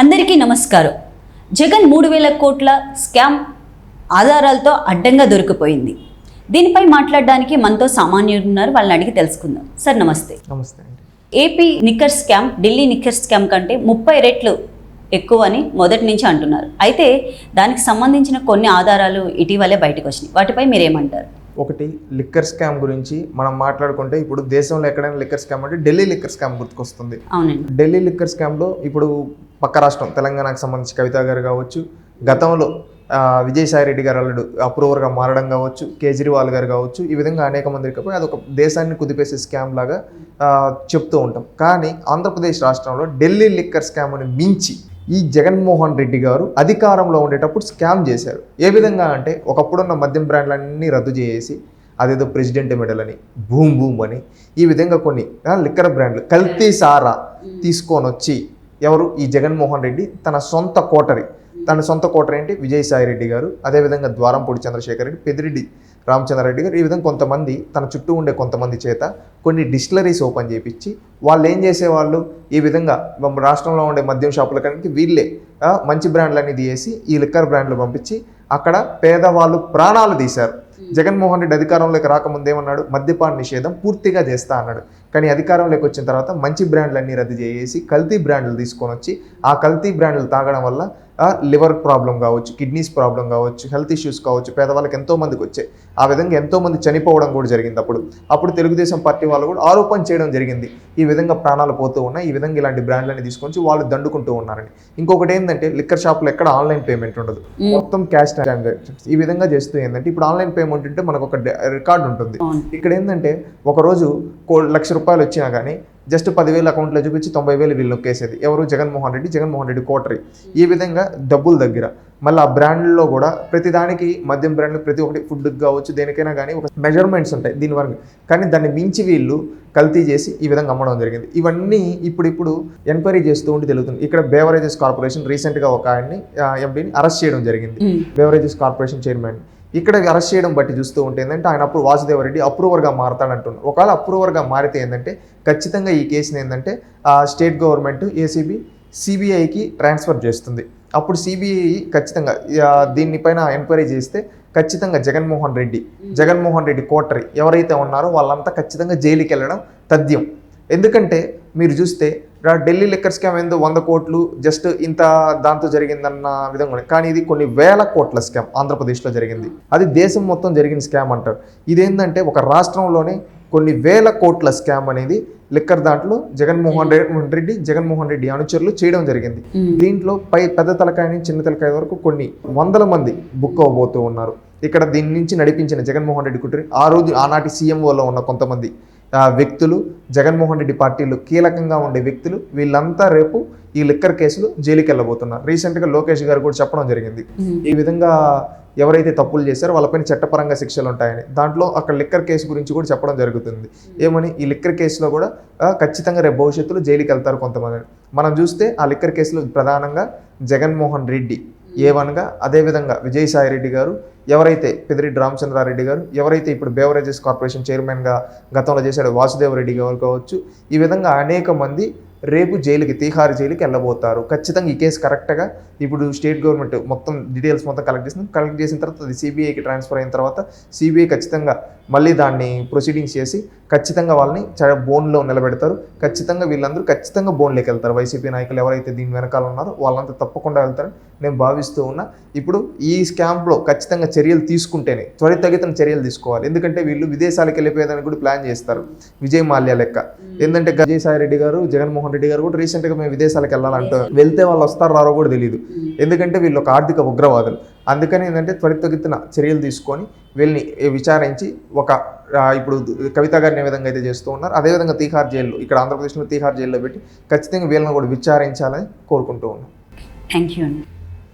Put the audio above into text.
అందరికీ నమస్కారం. జగన్ మూడు వేల కోట్ల స్కామ్ ఆధారాలతో అడ్డంగా దొరికిపోయింది. దీనిపై మాట్లాడడానికి మనతో సామాన్యులు ఉన్నారు వాళ్ళని అడిగి తెలుసుకుందాం. సార్ నమస్తే. నమస్తే AP liquor scam Delhi liquor scam కంటే ముప్పై రెట్లు ఎక్కువ అని మొదటి నుంచి అంటున్నారు. అయితే దానికి సంబంధించిన కొన్ని ఆధారాలు ఇటీవలే బయటకు వచ్చినాయి. వాటిపై మీరేమంటారు? ఒకటి లిక్కర్ స్కామ్ గురించి మనం మాట్లాడుకుంటే ఇప్పుడు దేశంలో ఎక్కడైనా లిక్కర్ స్కామ్ అంటే ఢిల్లీ లిక్కర్ స్కామ్ గుర్తుకొస్తుంది. ఢిల్లీ లిక్కర్ స్కామ్లో ఇప్పుడు పక్క రాష్ట్రం తెలంగాణకు సంబంధించి కవిత గారు కావచ్చు గతంలో విజయసాయి రెడ్డి గారు అల్లుడు అప్రూవర్గా మారడం కావచ్చు కేజ్రీవాల్ గారు కావచ్చు ఈ విధంగా అనేక మంది ఇకపోయి అదొక దేశాన్ని కుదిపేసే స్కామ్ లాగా చెప్తూ ఉంటాం. కానీ ఆంధ్రప్రదేశ్ రాష్ట్రంలో ఢిల్లీ లిక్కర్ స్కామ్ అని మించి ఈ జగన్మోహన్ రెడ్డి గారు అధికారంలో ఉండేటప్పుడు స్కామ్ చేశారు. ఏ విధంగా అంటే ఒకప్పుడున్న మద్యం బ్రాండ్లన్నీ రద్దు చేసి అదేదో ప్రెసిడెంట్ మెడల్ అని భూమ్ భూమ్ అని ఈ విధంగా కొన్ని లిక్కర్ బ్రాండ్లు కల్తీ సారా తీసుకొని వచ్చి ఎవరు? ఈ జగన్మోహన్ రెడ్డి తన సొంత కోటరి. తన సొంత కోటరి ఏంటి విజయసాయి రెడ్డి గారు. అదేవిధంగా ద్వారంపూడి చంద్రశేఖర్ రెడ్డి పెద్దిరెడ్డి రామచంద్రారెడ్డి గారు. ఈ విధంగా కొంతమంది తన చుట్టూ ఉండే కొంతమంది చేత కొన్ని డిస్టిలరీస్ ఓపెన్ చేయించి వాళ్ళు ఏం చేసేవాళ్ళు? ఈ విధంగా రాష్ట్రంలో ఉండే మద్యం షాపుల కనుక వీళ్ళే మంచి బ్రాండ్లన్నీ తీసి ఈ లిక్కర్ బ్రాండ్లు పంపించి అక్కడ పేదవాళ్ళు ప్రాణాలు తీశారు. జగన్మోహన్ రెడ్డి అధికారంలోకి రాకముందు ఏమన్నాడు మద్యపాన నిషేధం పూర్తిగా చేస్తా అన్నాడు. కానీ అధికారంలోకి వచ్చిన తర్వాత మంచి బ్రాండ్లన్నీ రద్దు చేసి కల్తీ బ్రాండ్లు తీసుకొని వచ్చి ఆ కల్తీ బ్రాండ్లు తాగడం వల్ల లివర్ ప్రాబ్లం కావచ్చు కిడ్నీస్ ప్రాబ్లం కావచ్చు హెల్త్ ఇష్యూస్ కావచ్చు పేదవాళ్ళకి ఎంతో మందికి వచ్చాయి. ఆ విధంగా ఎంతో మంది చనిపోవడం కూడా జరిగింది అప్పుడు. అప్పుడు తెలుగుదేశం పార్టీ వాళ్ళు కూడా ఆరోపణ చేయడం జరిగింది. ఈ విధంగా ప్రాణాలు పోతూ ఉన్నాయి ఈ విధంగా ఇలాంటి బ్రాండ్లని తీసుకొని వాళ్ళు దండుకుంటూ ఉన్నారని ఇంకొకటి ఏంటంటే లిక్కర్ షాప్లో ఎక్కడ ఆన్లైన్ పేమెంట్ ఉండదు. మొత్తం క్యాష్ ట్రాన్సాక్షన్స్. ఈ విధంగా చేస్తూ ఏంటంటే ఇప్పుడు ఆన్లైన్ పేమెంట్ ఉంటే మనకు ఒక రికార్డు ఉంటుంది. ఇక్కడ ఏంటంటే ఒకరోజు లక్ష రూపాయలు వచ్చినా కానీ జస్ట్ పదివేలు అకౌంట్లో చూపించి తొంభై వేలు వీళ్ళు నొక్కేసేది. ఎవరు? జగన్మోహన్ రెడ్డి. జగన్మోహన్ రెడ్డి కోటరీ. ఈ విధంగా డబ్బుల దగ్గర. మళ్ళీ ఆ బ్రాండ్లో కూడా ప్రతి దానికి మద్యం బ్రాండ్లు ప్రతి ఒక్కటి ఫుడ్కి కావచ్చు దేనికైనా కానీ ఒక మెజర్మెంట్స్ ఉంటాయి దీని వరకు. కానీ దాన్ని మించి వీళ్ళు కల్తీ చేసి ఈ విధంగా అమ్మడం జరిగింది. ఇవన్నీ ఇప్పుడు ఇప్పుడు ఎంక్వైరీ చేస్తూ ఉండి తెలుగుతుంది ఇక్కడ బేవరేజెస్ కార్పొరేషన్ రీసెంట్గా ఒక ఆయన్ని ఎంపీని అరెస్ట్ చేయడం జరిగింది. Beverages corporation chairman. ఇక్కడ అరెస్ట్ చేయడం బట్టి చూస్తూ ఉంటే ఏంటంటే ఆయన అప్పుడు వాసుదేవరెడ్డి అప్రూవర్గా మారతాడంటున్నారు ఒకవేళ అప్రూవర్గా మారితే ఏంటంటే ఖచ్చితంగా ఈ కేసుని ఏంటంటే స్టేట్ గవర్నమెంట్ ఏసీబీ సిబిఐకి ట్రాన్స్ఫర్ చేస్తుంది. అప్పుడు సిబిఐ ఖచ్చితంగా దీనిపైన ఎంక్వైరీ చేస్తే ఖచ్చితంగా జగన్మోహన్ రెడ్డి జగన్మోహన్ రెడ్డి కోటరీ ఎవరైతే ఉన్నారో వాళ్ళంతా ఖచ్చితంగా జైలుకి వెళ్ళడం తథ్యం. ఎందుకంటే మీరు చూస్తే ఢిల్లీ లిక్కర్ స్కామ్ ఏందో వంద కోట్లు జస్ట్ ఇంత దాంతో జరిగిందన్న విధంగా. కానీ ఇది కొన్ని వేల కోట్ల స్కామ్ ఆంధ్రప్రదేశ్లో జరిగింది. అది దేశం మొత్తం జరిగిన స్కామ్ అంటారు. ఇదేంటంటే ఒక రాష్ట్రంలోనే కొన్ని వేల కోట్ల స్కామ్ అనేది లిక్కర్ దాంట్లో జగన్మోహన్ రెడ్డి రెడ్డి జగన్మోహన్ రెడ్డి అనుచరులు చేయడం జరిగింది. ఉమ్. దీంట్లో పై పెద్ద తలకాయ నుంచి చిన్న తలకాయ వరకు కొన్ని వందల మంది బుక్ అవ్వబోతూ ఉన్నారు. ఇక్కడ దీని నుంచి నడిపించిన జగన్మోహన్ రెడ్డి కుటుంబం ఆ రోజు ఆనాటి సీఎంఓలో ఉన్న కొంతమంది. వ్యక్తులు జగన్మోహన్ రెడ్డి పార్టీలో కీలకంగా ఉండే వ్యక్తులు వీళ్ళంతా రేపు ఈ లిక్కర్ కేసులు జైలుకి వెళ్ళబోతున్నారు. రీసెంట్గా లోకేష్ గారు కూడా చెప్పడం జరిగింది. ఈ విధంగా ఎవరైతే తప్పులు చేశారో వాళ్ళపైన చట్టపరంగా శిక్షలు ఉంటాయని దాంట్లో అక్కడ లిక్కర్ కేసు గురించి కూడా చెప్పడం జరుగుతుంది. ఏమని? ఈ లిక్కర్ కేసులో కూడా ఖచ్చితంగా రేపు భవిష్యత్తులో జైలుకి వెళ్తారు కొంతమంది. మనం చూస్తే ఆ లిక్కర్ కేసులో ప్రధానంగా జగన్మోహన్ రెడ్డి ఏ వన్గా అదేవిధంగా విజయసాయి రెడ్డి గారు ఎవరైతే పెదిరెడ్డి రామచంద్రారెడ్డి గారు ఎవరైతే ఇప్పుడు బేవరేజెస్ కార్పొరేషన్ చైర్మన్గా గతంలో చేశాడో వాసుదేవ్ రెడ్డి గారు కావచ్చు ఈ విధంగా అనేక మంది రేపు జైలుకి తీహార్ జైలుకి వెళ్ళబోతారు. ఖచ్చితంగా ఈ కేసు కరెక్ట్గా ఇప్పుడు స్టేట్ గవర్నమెంట్ మొత్తం డీటెయిల్స్ మొత్తం కలెక్ట్ చేసింది కలెక్ట్ చేసిన తర్వాత అది సిబిఐకి ట్రాన్స్ఫర్ అయిన తర్వాత సిబిఐ ఖచ్చితంగా మళ్ళీ దాన్ని ప్రొసీడింగ్స్ చేసి ఖచ్చితంగా వాళ్ళని బోన్లో నిలబెడతారు. ఖచ్చితంగా వీళ్ళందరూ ఖచ్చితంగా బోన్లోకి వెళ్తారు. వైసీపీ నాయకులు ఎవరైతే దీని వెనకాల ఉన్నారో వాళ్ళంతా తప్పకుండా వెళ్తారని నేను భావిస్తూ ఉన్నా. ఇప్పుడు ఈ స్కామ్లో ఖచ్చితంగా చర్యలు తీసుకుంటేనే త్వరితగితన చర్యలు తీసుకోవాలి. ఎందుకంటే వీళ్ళు విదేశాలకు వెళ్ళిపోయేదానికి కూడా ప్లాన్ చేస్తారు. విజయ్ మాల్యా లెక్క. ఏంటంటే విజయసాయి రెడ్డి గారు జగన్మోహన్ రెడ్డి గారు కూడా రీసెంట్గా మేము విదేశాలకు వెళ్ళాలంటే వెళ్తే వాళ్ళు వస్తారో రారో కూడా తెలియదు ఎందుకంటే వీళ్ళు ఒక ఆర్థిక ఉగ్రవాదులు. అందుకని ఏంటంటే త్వరితగతిన చర్యలు తీసుకొని వీళ్ళని విచారించి ఒక ఇప్పుడు కవిత గారిని ఏ విధంగా అయితే చేస్తూ ఉన్నారు అదేవిధంగా తీహార్ జైల్లో ఇక్కడ ఆంధ్రప్రదేశ్లో తీహార్ జైల్లో పెట్టి ఖచ్చితంగా వీళ్ళని కూడా విచారించాలని కోరుకుంటూ ఉన్నాం. థ్యాంక్ యూ అండి